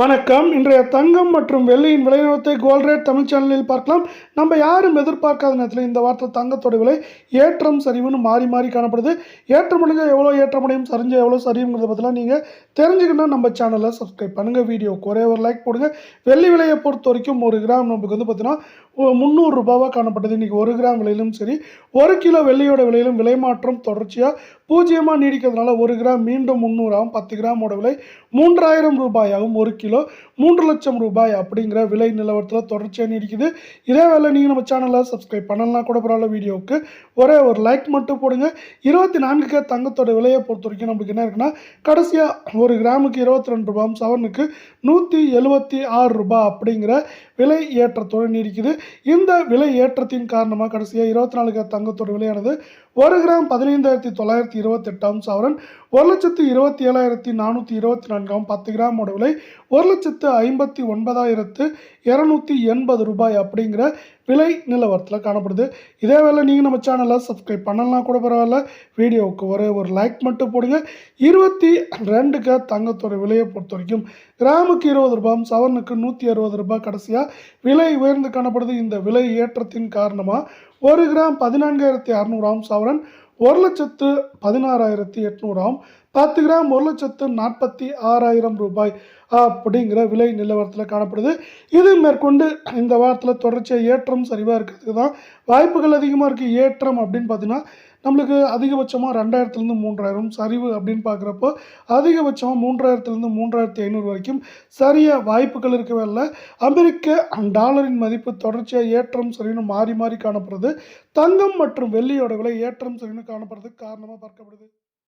வணக்கம். இன்றைய தங்கம் மற்றும் வெள்ளியின் விலைநிலத்தை கோல்ட் ரேட் தமிழ் சேனலில் பார்க்கலாம். நம்ம யாரும் எதிர்பார்க்காத நேரத்தில் இந்த வாரத்தில் தங்கத்தோட விலை ஏற்றம் சரிவுன்னு மாறி மாறி காணப்படுது. ஏற்றம் முடிஞ்சால் எவ்வளோ ஏற்றம் அடையும் சரிஞ்சால் எவ்வளோ சரியுங்கிறத பற்றிலாம் நீங்கள் தெரிஞ்சுக்கணும் நம்ம சேனலை சப்ஸ்கிரைப் பண்ணுங்கள் வீடியோ குறைய ஒரு லைக் போடுங்க. வெள்ளி விலையை பொறுத்த வரைக்கும் ஒரு கிராம் நமக்கு வந்து பார்த்தீங்கன்னா முந்நூறு ரூபாவாக காணப்பட்டது. இன்றைக்கி ஒரு கிராம் விலையிலும் சரி ஒரு கிலோ வெள்ளியோட விலையிலும் விலை மாற்றம் தொடர்ச்சியாக பூஜ்ஜியமாக நீடிக்கிறதுனால ஒரு கிராம் மீண்டும் முந்நூறாகவும் பத்து கிராமோட விலை மூன்றாயிரம் ரூபாயாகவும் ஒரு கிலோ மூன்று லட்சம் ரூபாய் அப்படிங்கிற விலை நிலவரத்தில் தொடர்ச்சியாக நீடிக்குது. இதே வேலை நீங்கள் நம்ம சேனலை சப்ஸ்கிரைப் பண்ணலாம் கூட பரவாயில்ல வீடியோவுக்கு ஒரே ஒரு லைக் மட்டும் போடுங்க. இருபத்தி நான்குக்கு தங்கத்தோட விலையை பொறுத்த வரைக்கும் நம்மளுக்கு என்ன இருக்குன்னா கடைசியாக ஒரு கிராமுக்கு இருபத்தி ரெண்டு ரூபாயும் சவனுக்கு நூற்றி எழுபத்தி ஆறு ரூபாய் அப்படிங்கிற விலை ஏற்றத்தோடு நீடிக்குது. இந்த விலை ஏற்றத்தின் காரணமாக கடைசியாக இருபத்தி நாலுக்கு தங்கத்தோட விலையானது ஒரு கிராம் பதினைந்தாயிரத்தி தொள்ளாயிரத்தி இருபத்தெட்டாம் சவரன் ஒரு லட்சத்து இருபத்தி ஏழாயிரத்தி நானூற்றி இருபத்தி நான்காம் பத்து கிராமோட விலை ஒரு லட்சத்து ஐம்பத்தி ஒன்பதாயிரத்து இரநூத்தி எண்பது ரூபாய் அப்படிங்கிற விலை நிலவரத்தில் காணப்படுது. இதே வேலை நீங்கள் நம்ம சேனலை சப்ஸ்கிரைப் பண்ணலாம் கூட பரவாயில்ல. வீடியோவுக்கு ஒரே ஒரு லைக் மட்டும் போடுங்க. இருபத்தி ரெண்டுக்கு தங்கத்தோட விலையை பொறுத்த வரைக்கும் கிராமுக்கு இருபது ரூபாய் சவரனுக்கு நூற்றி அறுபது ரூபாய் கடைசியாக விலை உயர்ந்து காணப்படுது. இந்த விலை ஏற்றத்தின் காரணமாக ஒரு கிராம் பதினான்காயிரத்தி அறநூறாம் சவரன் ஒரு லட்சத்து பதினாறாயிரத்தி எட்நூறாம் பத்து கிராம் ஒரு லட்சத்து நாற்பத்தி ஆறாயிரம் ரூபாய் அப்படிங்கிற விலை நிலவரத்தில் காணப்படுது. இது மேற்கொண்டு இந்த வாரத்தில் தொடர்ச்சியாக ஏற்றம் சரிவாக இருக்கிறதுக்கு தான் வாய்ப்புகள் அதிகமாக இருக்குது ஏற்றம் அப்படின்னு பார்த்தீங்கன்னா நம்மளுக்கு அதிகபட்சமாக ரெண்டாயிரத்துலேருந்து மூன்றாயிரம் சரிவு அப்படின்னு பார்க்குறப்போ அதிகபட்சமாக மூன்றாயிரத்துலேருந்து மூன்றாயிரத்தி ஐநூறு வரைக்கும் சரியாக வாய்ப்புகள் இருக்கவே இல்லை. அமெரிக்க டாலரின் மதிப்பு தொடர்ச்சியாக ஏற்றம் சரின்னு மாறி மாறி காணப்படுறது தங்கம் மற்றும் வெள்ளியோட விலை ஏற்றம் சரின்னு காணப்படுறதுக்கு காரணமாக பார்க்கப்படுது.